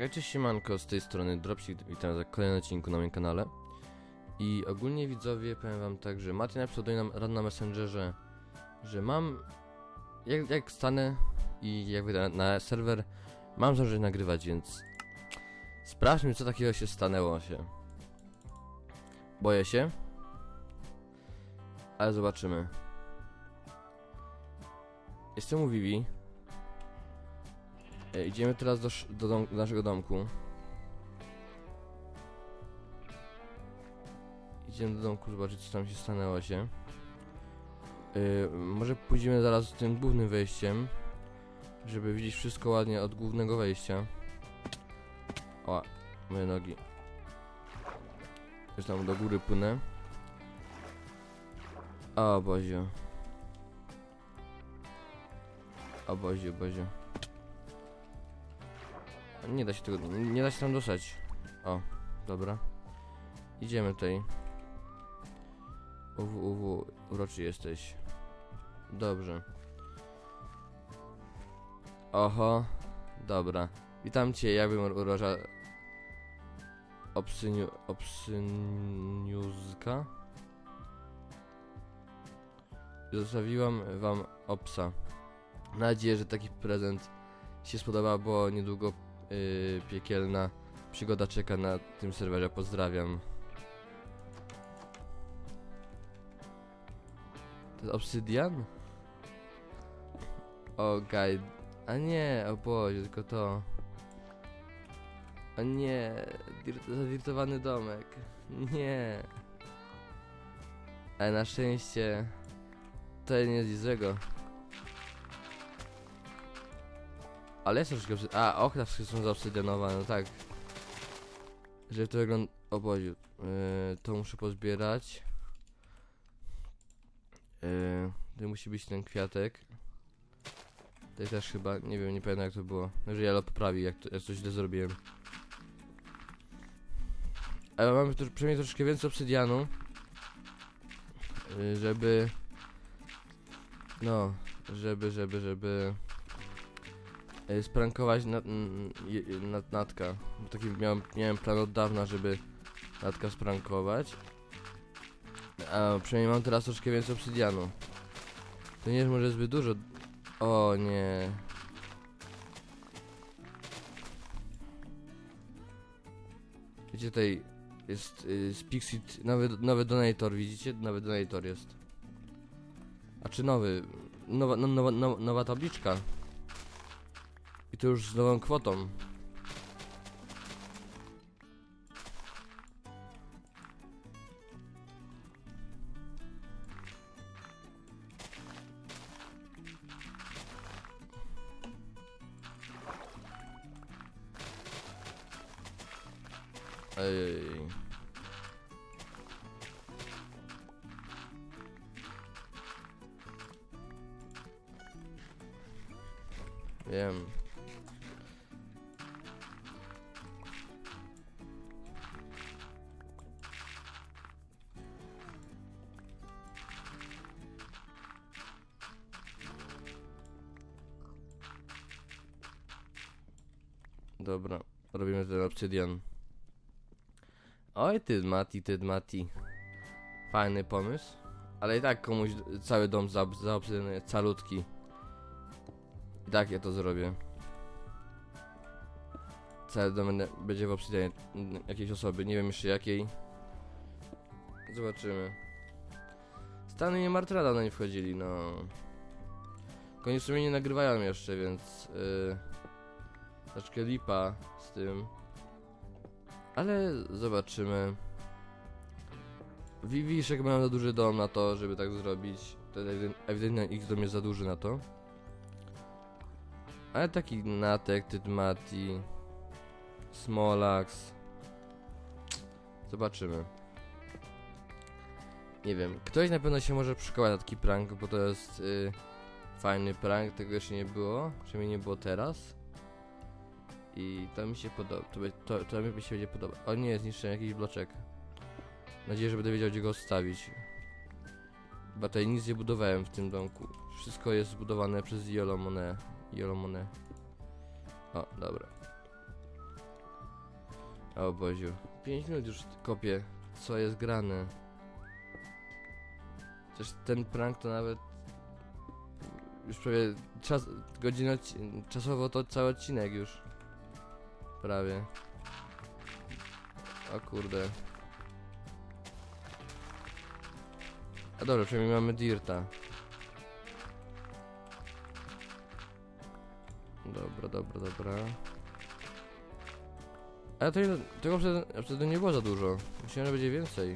Hej, cześć siemanko, z tej strony Dropsik, witam za kolejnym odcinku na moim kanale. I ogólnie widzowie, powiem wam tak, że Mati napisał do mnie na, Messengerze, że mam, jak, jak stanę i jak wyjdę na, serwer, mam zdążyć nagrywać, więc sprawdźmy co takiego się stanęło się. Boję się, ale zobaczymy. Jestem u Vivi. E, idziemy teraz do, do, dom, do naszego domku. Idziemy do domku zobaczyć co tam się stanęło się. E, może pójdziemy zaraz tym głównym wejściem, żeby widzieć wszystko ładnie od głównego wejścia. O, moje nogi. Już tam do góry płynę. O Boziu. O Boziu, Boziu. Nie da się tego, nie da się tam dostać. O, dobra. Idziemy tutaj. UW, UW, uroczy jesteś. Dobrze. Oho, dobra. Witam cię, jakbym urocza... Obsyniu... Obsyniuzka? Zostawiłam wam obsa. Mam nadzieję, że taki prezent się spodoba, bo niedługo yy, piekielna przygoda czeka na tym serwerze. Pozdrawiam. To jest obsydian? O. A nie, o Boże, tylko to. O nie, dir- zadirtowany domek. Nie. Ale na szczęście to nie jest złego. Ale jest troszeczkę obsy- A, okna wszystkie są zaobsydianowane, no tak. Żeby to wygląda... O Boziu. Yy, to muszę pozbierać. Yy, musi być ten kwiatek. Tutaj też chyba, nie wiem, nie pamiętam jak to było. Może Jalo poprawi, jak, to, jak coś źle zrobiłem. Ale mamy tu przynajmniej troszkę więcej obsydianu. Yy, żeby... No, żeby, żeby, żeby... yy, Sprankować nad, nad, Natka. Bo Taki miałem, miałem plan od dawna, żeby Natka sprankować. A przynajmniej mam teraz troszkę więcej obsydianu. To nie jest może zbyt dużo. O nie. Widzicie tutaj jest y, z Pixit nowy, nowy donator, widzicie? Nowy donator jest. A czy nowy? Nowa, no, nowa, no, nowa tabliczka. I to już z nową kwotą. Ej. Wiem. Dobra, robimy ten obsydian. Oj ty Mati, ty Mati. Fajny pomysł. Ale i tak komuś cały dom za, calutki. I tak ja to zrobię. Cały dom będzie w obsydianie jakiejś osoby, nie wiem jeszcze jakiej. Zobaczymy. Stany nie Martrada na nie wchodzili, no. W sumie nie nagrywają jeszcze, więc... Yy, troszkę lipa z tym. Ale zobaczymy. Wi- Widzisz, jak mam za duży dom na to, żeby tak zrobić. Ewi- ewidentnie ich dom jest za duży na to. Ale taki Natek, Tytmati, Smolax. Zobaczymy. Nie wiem, ktoś na pewno się może przekonać na taki prank, bo to jest y, fajny prank, tego jeszcze nie było, przynajmniej nie było teraz. I to mi się podoba, to, to, to mi się będzie podoba. O nie, zniszczyłem jakiś bloczek. Mam nadzieję, że będę wiedział gdzie go odstawić. Bo tutaj nic nie budowałem w tym domku. Wszystko jest zbudowane przez Yolomone. Yolomone. O, dobra. O Boziu. 5 minut już kopię. Co jest grane? Też ten prank to nawet... Już prawie czas... Godzinę... odci- Czasowo to cały odcinek już. Prawie. O kurde. A dobra, przynajmniej mamy Dirta. Dobra, dobra, dobra. Ale to tego wtedy, wtedy nie było za dużo. Myślałem, że będzie więcej.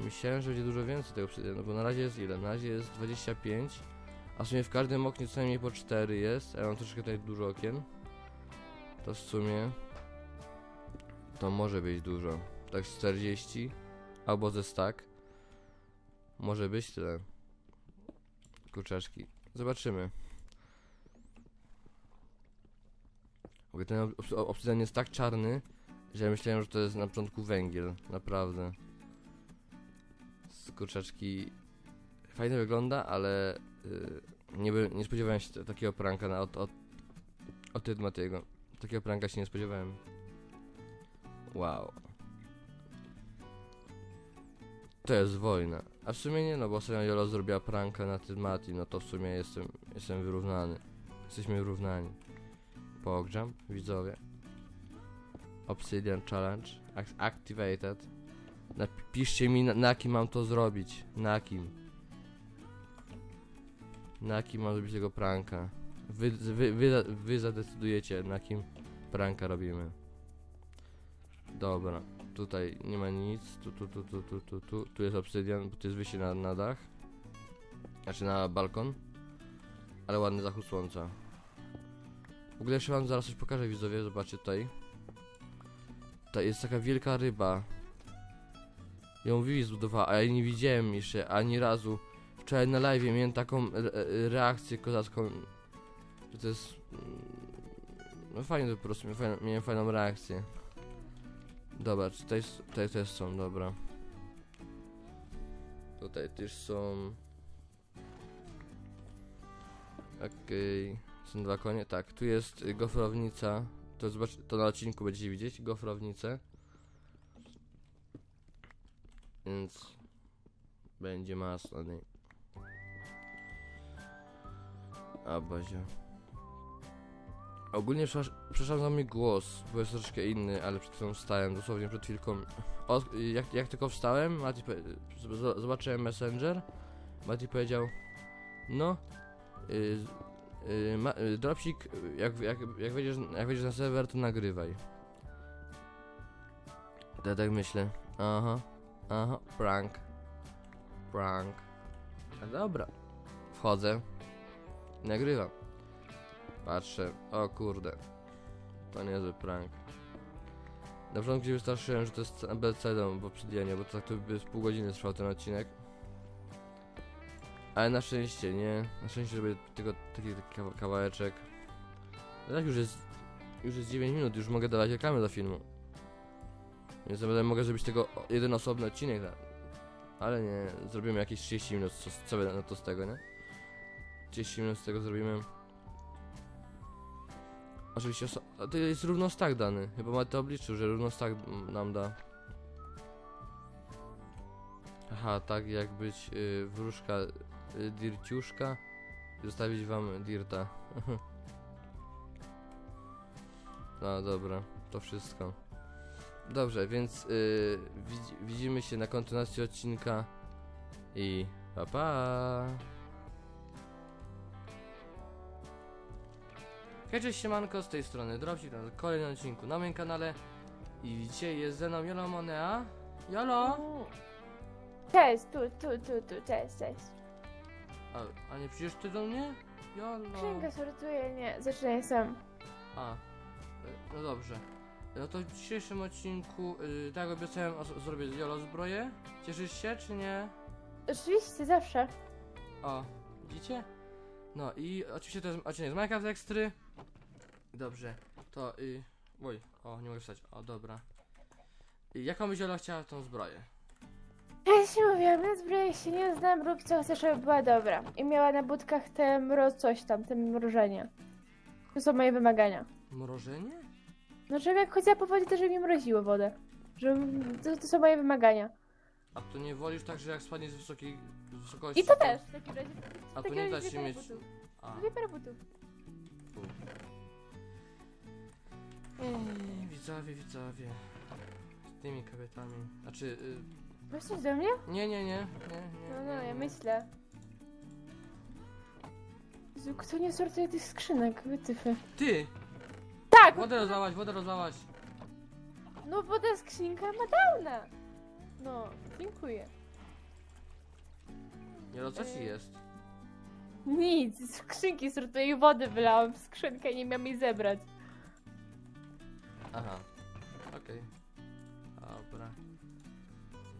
Myślałem, że będzie dużo więcej tego wtedy, no bo na razie jest ile? Na razie jest 25. A w sumie w każdym oknie co najmniej po 4 jest. A ja mam troszkę tutaj dużo okien. To w sumie... To może być dużo. Tak z 40. Albo ze stack. Może być tyle. Kurczaczki. Zobaczymy. Ogóle ten obs- obsydian jest tak czarny, że ja myślałem, że to jest na początku węgiel. Naprawdę. Z kurczaczki fajnie wygląda, ale y, nie, by, nie spodziewałem się takiego pranka na, od, od, od Matiego. Takiego pranka się nie spodziewałem. Wow. To jest wojna. A w sumie nie, no bo sobie Jolo zrobiła pranka na Mati, no to w sumie jestem, jestem wyrównany. Jesteśmy wyrównani. Pogrzam, widzowie. Obsidian Challenge ac- activated. Napiszcie mi na, na kim mam to zrobić. Na kim. Na kim mam zrobić tego pranka. Wy, wy, wy, wy zadecydujecie na kim pranka robimy. Dobra. Tutaj nie ma nic. Tu, tu, tu, tu, tu, tu, tu. Tu jest obsydian, bo tu jest wyjście na, na dach. Znaczy na balkon. Ale ładny zachód słońca. W ogóle jeszcze wam zaraz coś pokażę widzowie, zobaczcie tutaj. To jest taka wielka ryba. Ją Vivi zbudowała, a ja nie widziałem jeszcze ani razu. Wczoraj na live miałem taką re e, reakcję kozacką, że to jest... mm, No fajnie to po prostu, miałem fajną, miałem fajną reakcję. Dobra, tutaj, tutaj też są, dobra. Tutaj też są... Okej. Są dwa konie? Tak, tu jest gofrownica. To, zobacz, to na odcinku będziecie widzieć, gofrownicę. Więc będzie masło A bazia. Ogólnie za mój głos, bo jest troszeczkę inny, ale przed chwilą wstałem, dosłownie przed chwilką. O, jak, jak tylko wstałem, Mati zobaczyłem Messenger. Mati powiedział, no, y, y, y, dropsik, jak, jak, jak, wejdziesz, jak wejdziesz na serwer, to nagrywaj. Ja tak myślę, aha, aha, prank, prank. A dobra, wchodzę, nagrywam. Patrzę, o kurde, to niezły prank. Na początku się wystraszyłem, że to jest abecedą w obsydianie, bo tak to by z pół godziny trwał ten odcinek. Ale na szczęście, nie? Na szczęście, żeby tylko taki, taki kawa- kawałeczek. No tak już jest, już jest 9 minut, już mogę dawać reklamy do filmu. Więc naprawdę mogę zrobić tego jeden osobny odcinek. na- Ale nie, zrobimy jakieś 30 minut, co, co na to z tego, nie? 30 minut z tego zrobimy. Oczywiście, to jest równostak dany. Chyba ma to obliczył, że równostak mm, nam da. Aha, tak jak być y, wróżka y, dirciuszka zostawić wam dirta. no dobra, to wszystko. Dobrze, więc y, widzi, widzimy się na kontynuacji odcinka i pa pa. Hej, cześć siemanko, z tej strony Dropsik, na kolejnym odcinku na moim kanale i dzisiaj jest ze mną Jolo Monea. Jolo! Cześć, tu, tu, tu, tu, cześć, cześć. A, a nie przyjdziesz ty do mnie? Jolo! Księgę sortuję, nie, zaczynaj sam. A, y, no dobrze. No to w dzisiejszym odcinku, y, tak jak obiecałem, zrobię z Jolo zbroję. Cieszysz się, czy nie? Oczywiście, zawsze. O, widzicie? No i oczywiście to jest odcinek z Minecraft Extry. Dobrze, to y, oj, o, nie mogę wstać, o, dobra. I jaką byś chciała tą zbroję? Ja ci mówiłam, ja zbroję się nie znam, rób co chcesz, żeby była dobra. I miała na budkach te mroz coś tam, te mrożenie. To są moje wymagania. Mrożenie? No, żebym jak chodziła po wodzie, to żeby mi mroziło wodę. Że to, to są moje wymagania. A to nie wolisz tak, że jak spadnie z wysokiej z wysokości... I to też w takim razie. A to nie da się mieć... A, Dwie pary butów. Ej, widzowie, widzowie. Z tymi kobietami. Znaczy... Y, Myślisz do mnie? nie, nie, nie, nie, nie. No, nie, no, ja nie. myślę. Jezu, Kto nie sortuje tych skrzynek? Wytyfy. Ty! Tak! Wodę rozlałaś, wodę rozlałaś. No bo ta skrzynka ma downa. No, dziękuję. Nie, co ci Ej. jest? Nic, skrzynki sortuję i wodę wylałam w skrzynkę i nie miałam jej zebrać. Aha. Okej. Dobra.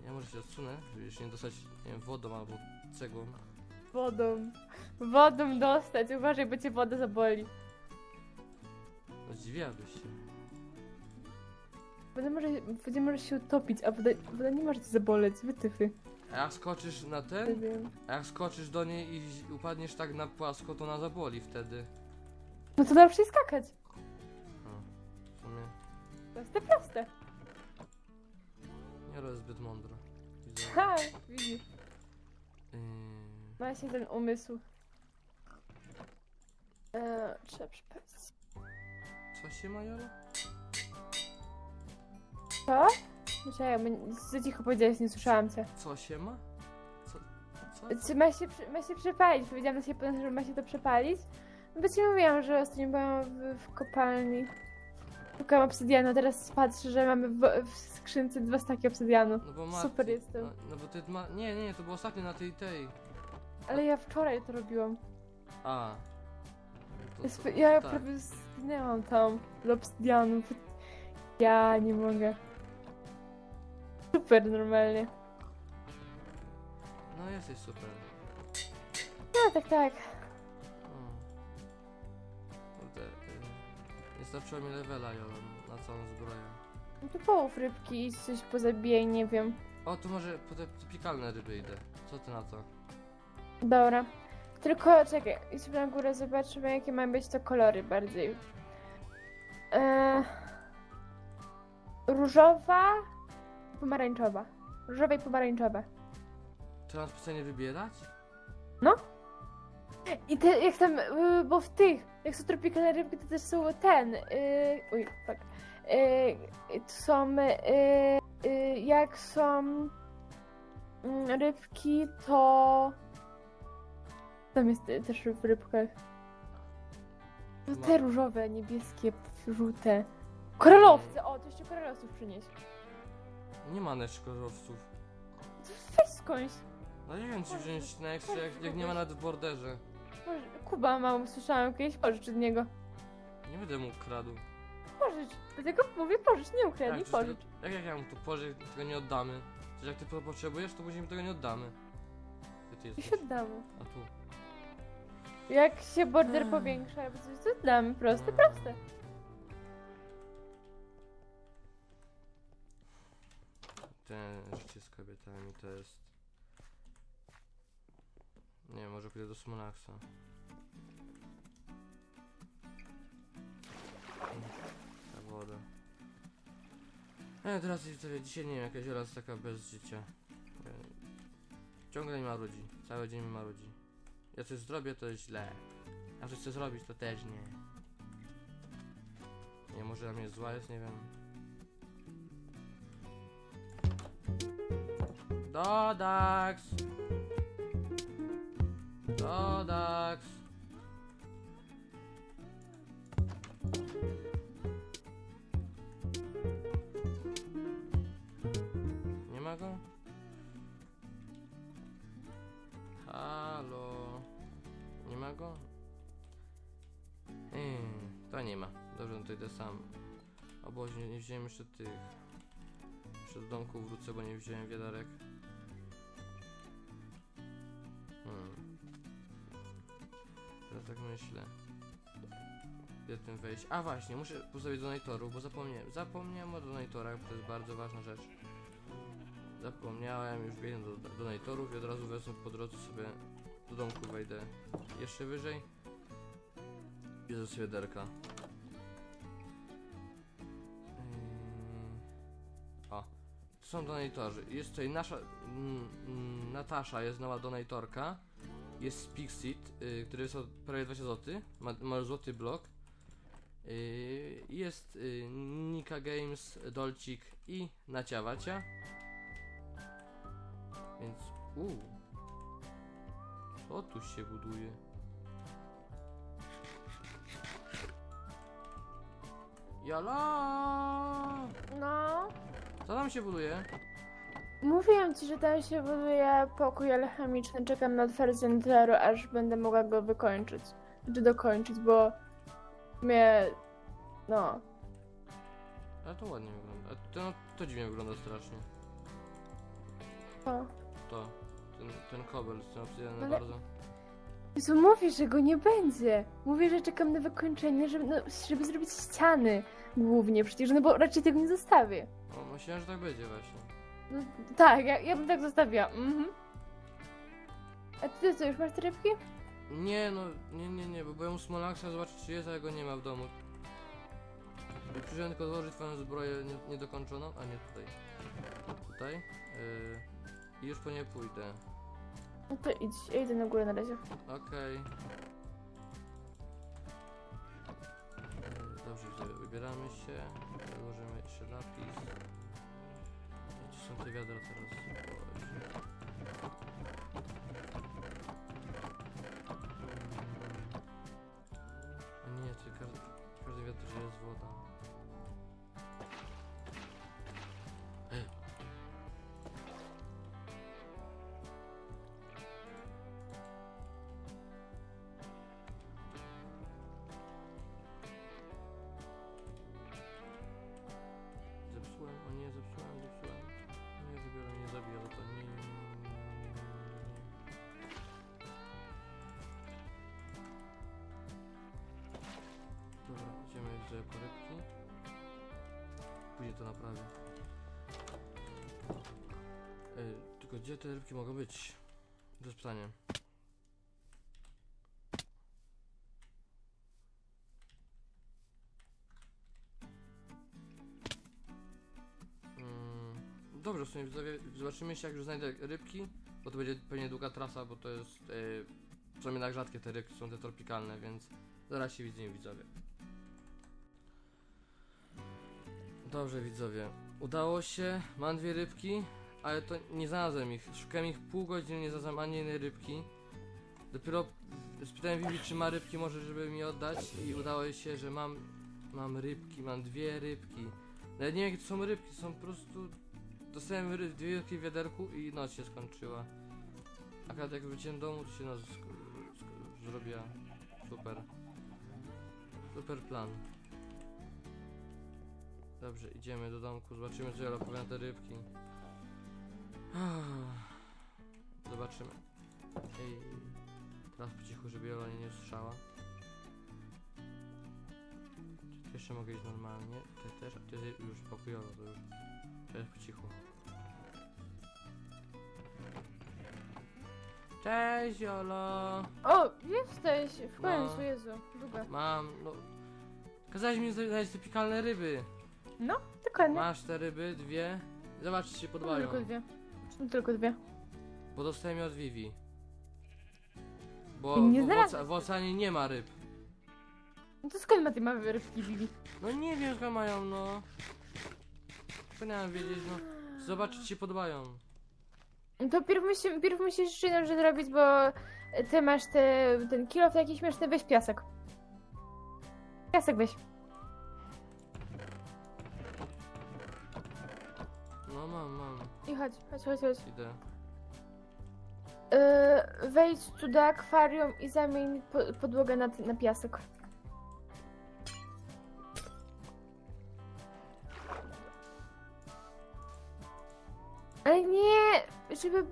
Ja może się odsunę, żeby nie dostać, nie wiem, wodą albo cegłą. Wodą. Wodą dostać. Uważaj, bo cię woda zaboli. No zdziwiłabyś się. Woda może, wodzie może się utopić, a woda, woda nie może cię zaboleć. Wytyfy. A jak skoczysz na Nie ten, wiem. a jak skoczysz do niej i upadniesz tak na płasko, to ona zaboli wtedy. No to dobrze skakać. Proste, proste. nie jest zbyt mądro. Widzę. Ha, widzisz. Yy, Ma się ten umysł. Eee, trzeba przypomnieć. co się ma, Jola? Co? Czekaj, bo za cicho powiedziałeś, nie słyszałam cię. Co się ma? Co? Co? Czy ma się, przy- ma się przepalić? Powiedziałam się, że ma się to przepalić. No bo ci mówiłam, że ostatnio byłam w, w kopalni. Szukałam obsydianu, teraz patrzę, że mamy w, w skrzynce dwa staki obsydianu. No bo ma... Super jestem. No, no bo ty ma... Nie, nie, to było ostatnio na tej, tej. Ale ja wczoraj to robiłam. A. To- Ja, to- sp- ja tak. prawie zginęłam tam do obsydianu. Ja nie mogę. Super normalnie. No jesteś super. No tak, tak. Nie starczyło mi levela, Jola, na całą zbroję. No to połów rybki i coś pozabijaj, nie wiem. O, tu może po te piekalne ryby idę. Co ty na to? Dobra. Tylko czekaj, idźmy na górę, zobaczymy jakie mają być to kolory bardziej. Eee, różowa, pomarańczowa. Różowe i pomarańczowe. Trzeba specjalnie wybierać? I te, jak tam, y, bo w tych, jak są tropikalne rybki, to też są ten, y, uj, fuck. Y, to są, y, y, jak są mm, rybki, to tam jest też w rybkach. No te różowe, niebieskie, żółte. Koralowce, o, to jeszcze koralowców przynieść. Nie ma neczkorowców. To Weź skądś. No nie wiem, czy wziąć na jak, jak nie ma nawet w borderze. Kuba mam, słyszałam kiedyś, pożycz od niego. Nie będę mu kradł. Pożycz, dlatego mówię pożycz, nie ukradnij, przecież pożycz. jak, jak ja mu to pożyczę, tego nie oddamy? Przecież jak ty to potrzebujesz, to później mi tego nie oddamy. Gdzie ty I jesteś? się oddamy. A tu. Jak się border Ech. powiększa, albo coś, to damy. Proste, proste. Te życie z kobietami to jest... Nie może pójdę do Smolaxa. Ta woda. E, teraz dzisiaj nie wiem, jakaś Ola jest taka bez życia. E, ciągle mi marudzi. Cały dzień mi marudzi. Ja coś zrobię, to jest źle. A że chcę zrobić, to też nie. Nie, może na mnie zła jest, nie wiem. Dodax! Dodax! Nie ma go? Halo? Nie ma go? Ej, to nie ma. Dobrze, no to idę sam. O Boże, nie, wziąłem jeszcze tych. Do domku wrócę, bo nie wziąłem wiaderek. tak myślę. Gdzie tym wejść? A właśnie, muszę postawić donatorów, bo zapomniałem. Zapomniałem o donatorach, bo to jest bardzo ważna rzecz. Zapomniałem, już biegnę do donatorów i od razu wezmę po drodze sobie do domku wejdę jeszcze wyżej. I do swiederka. Yy, o, to są donatorzy. Jest tutaj nasza... Mm, mm, Natasza jest nowa donatorka. Jest Pixit y, który jest o prawie 20 zł. Ma, ma złoty blok. Y, jest y, Nika Games, Dolcik i Nacia Wacia. Więc, uuu. Co tu się buduje? Jala! No. Co tam się buduje? Mówiłam ci, że tam się buduje pokój alchemiczny. Czekam na otwarcie Netheru, aż będę mogła go wykończyć. Czy dokończyć, bo mnie... No. Ale to ładnie wygląda. A to, to dziwnie wygląda strasznie. O. To. Ten, ten kobel, ten obsydiany Ale- bardzo. Jezu, mówię, że go nie będzie. Mówię, że czekam na wykończenie, żeby, no, żeby zrobić ściany głównie przecież, no bo raczej tego nie zostawię. O, myślałem, że tak będzie właśnie. No, tak, ja, ja bym tak zostawiła. Mhm. A ty co, już masz te rybki? Nie, no, nie, nie, nie, bo byłem u Smolaxa zobaczyć czy jest, ale go nie ma w domu. Przyszedłem tylko złożyć twoją zbroję nie- niedokończoną, a nie tutaj. Tutaj. Yy, I już po nie pójdę. No to idź, ja idę na górę na razie. Okej. Yy, Dobrze, wybieramy się. Założymy jeszcze lapis. Gdzie są to naprawię. Ej, tylko gdzie te rybki mogą być? To jest pytanie. Mm, Dobrze, w sumie widzowie, zobaczymy się jak już znajdę rybki, bo to będzie pewnie długa trasa, bo to jest, yy, są jednak rzadkie te rybki, są te tropikalne, więc zaraz się widzimy widzowie. Dobrze widzowie, udało się, mam dwie rybki, ale to nie znalazłem ich, szukałem ich pół godziny, nie znalazłem ani jednej rybki. Dopiero spytałem Vivi czy ma rybki może żeby mi oddać i udało się, że mam, mam rybki, mam dwie rybki. Nawet nie wiem jakie to są rybki, są po prostu... Dostałem ry- dwie rybki w wiaderku i noc się skończyła. Akurat jak wróciłem do domu, to się noc zrobiła. Super. Super plan. Dobrze, idziemy do domku, zobaczymy co Jola powie na te rybki. Zobaczymy. Ej, teraz po cichu, żeby Jola nie usłyszała. Tu jeszcze mogę iść normalnie, tutaj też, a już pokojowo, to już. Jest po cichu. Cześć Jolo! O, jesteś! W No. końcu, Jezu. Długo. Mam, no... Kazałeś mi znaleźć te pikalne ryby. Dokładnie. Masz te ryby, dwie. Zobacz, czy się Mam podobają. tylko dwie. Tylko dwie. Bo dostałem je od Vivi. Bo, I nie bo w, w oceanie nie ma ryb. No to skąd ma tej małe rybki, Bibi? No nie wiem, skąd mają, no. Powinienem wiedzieć, no. Zobacz, czy ci się podobają. No to pierw, musi, pierw musisz jeszcze jedną rzecz zrobić, bo ty masz te, ten kilo taki śmieszny, weź piasek. Piasek weź. Mam, mam. I chodź, chodź, chodź, chodź. Idę. Yy, wejdź tu do akwarium i zamień po, podłogę na, na piasek. Ale nie, żeby...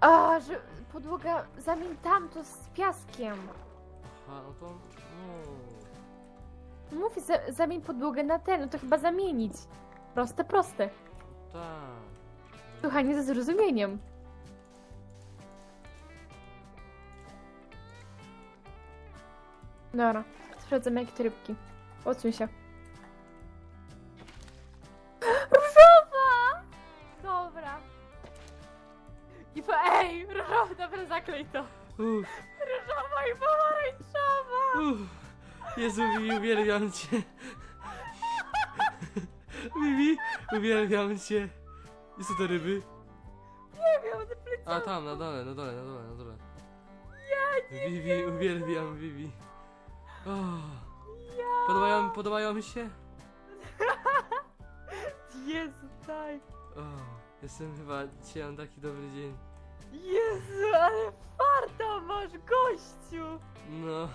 A, że podłoga, zamień tamto z piaskiem. Aha, no to... No. Mówię, za, zamień podłogę na ten, no to chyba zamienić. Proste, proste tak. Słuchaj, nie ze zrozumieniem. Dobra, sprawdzam jakie rybki. Odsuń się. Różowa! Dobra. I po... Ej, różowa, dobra, zaklej to. Uff, Różowa i pomarańczowa! uff. Jezu, uwielbiam cię. Vivi, uwielbiam cię. I są te ryby? Nie wiem, te plecy. A tam, na dole, na dole, na dole, na dole. Ja nie Vivi, uwielbiam Vivi. Oh. Ja. Podobają, podobają mi się? Jezu, tak. O, jestem chyba, dzisiaj mam taki dobry dzień. Jezu, ale farta masz, gościu. No,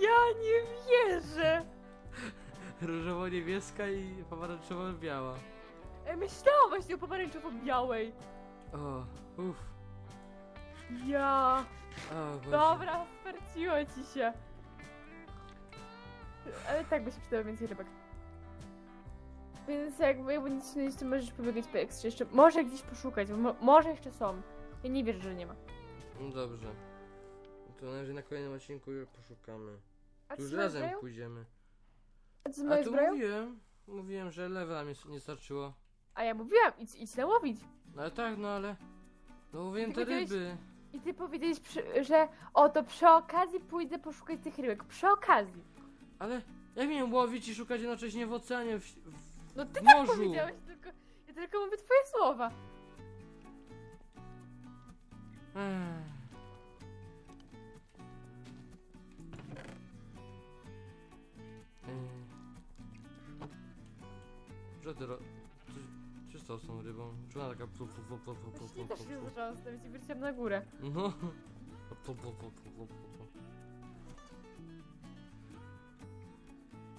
Ja nie wierzę. różowo-niebieska i pomarańczowo-biała. E, myślałam właśnie o pomarańczowo-białej. O, uff. Ja. O, Boże. Dobra, sparciło ci się. Ale tak by się przydało więcej rybek. Więc jakby jakby nic nie to możesz pobiegać po ekstrze jeszcze. Może gdzieś poszukać, bo mo może jeszcze są. Ja nie wierzę, że nie ma. No dobrze. To najwyżej na kolejnym odcinku poszukamy. A Tu już razem pójdziemy. A co z A tu zbroją? mówiłem, mówiłem, że levela mi nie starczyło. A ja mówiłam, idź, idź nałowić. No ale tak, no ale... No mówiłem te ryby. I ty powiedziałeś, przy, że o to przy okazji pójdę poszukać tych rybek. Przy okazji. Ale jak miałem łowić i szukać jednocześnie w oceanie, w, w, No ty tak morzu? powiedziałeś, tylko, ja tylko mówię twoje słowa. Ech. Co ty ro... Co, co stało z tą rybą? Czy ona taka... Plu, plu, plu, plu, plu, plu, Właśnie też plu, się i wróciłam na górę. No. Plu, plu, plu, plu, plu, plu.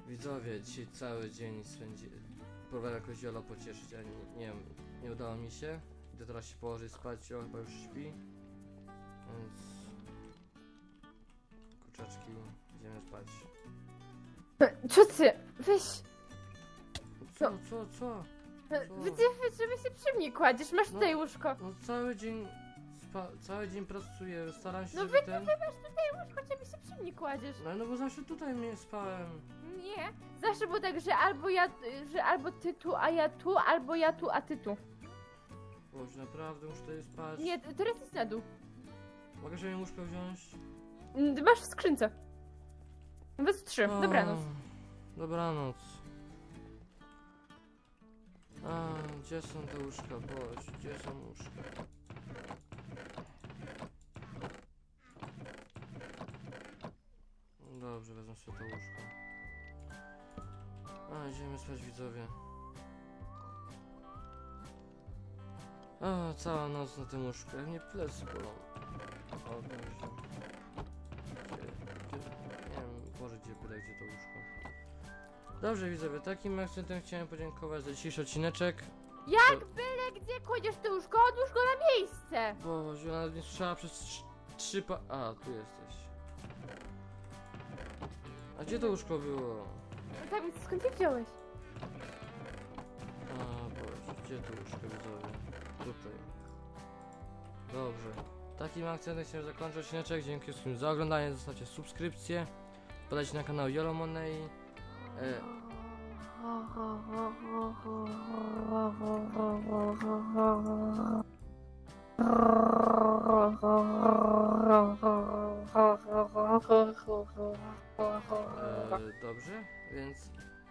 Widzowie, dzisiaj cały dzień spędzi... Próbowałem jakoś Jola pocieszyć, ale nie, nie wiem, nie udało mi się. Idę teraz się położyć spać, Jola chyba już śpi. Więc... Kurczaczki, idziemy spać. Co ty? Weź. Co, co, co? Wy, ty, wy, żeby się przy mnie kładziesz, masz No. tutaj łóżko. No cały dzień... Spa... Cały dzień pracuję, staram się, No żeby wy, ten... ty masz tutaj łóżko, żeby się przy mnie kładziesz. No, no bo zawsze tutaj mnie spałem. Nie. Zawsze było tak, że albo ja, że albo ty tu, a ja tu, albo ja tu, a ty tu. Boże, naprawdę muszę tutaj spać. Nie, teraz jest na dół. Mogę sobie łóżko wziąć? Mm, Masz w skrzynce. Bez trzy. Dobranoc. Dobranoc. A, gdzie są te łóżka? Boże, gdzie są łóżka? Dobrze, wezmę sobie to łóżko. A, idziemy spać widzowie. A, cała noc na tym łóżku, jak mnie plecy bolą. O, Boże. Gdzie, gdzie, nie wiem, Boże, gdzie pyta, gdzie to łóżko. Dobrze widzowie, takim akcentem chciałem podziękować za dzisiejszy odcineczek. Jak To- byle gdzie kładziesz to łóżko, odłóż go na miejsce. Boże, ona nie słyszała przez trz- trzy pa... A, tu jesteś. A gdzie to łóżko było? No tak, więc skąd je wziąłeś? A, Boże, gdzie to łóżko widzowie? Tutaj. Dobrze. Takim akcentem chciałem zakończyć odcineczek. Dzięki wszystkim za oglądanie. Zostawcie subskrypcję. Podajcie na kanał Yolomonei. E, E, dobrze, więc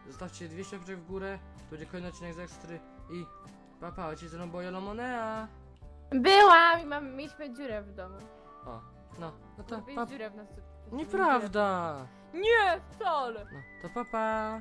zostawcie 200 łapeczek w górę, to będzie kolejny odcinek z Ekstry i papa, ojciec ze mną była Jolomonea. Byłam i mam, mieliśmy dziurę w domu. O, no, no to papa. dziurę w nas. Nieprawda! Nie, wcale. No, to papa.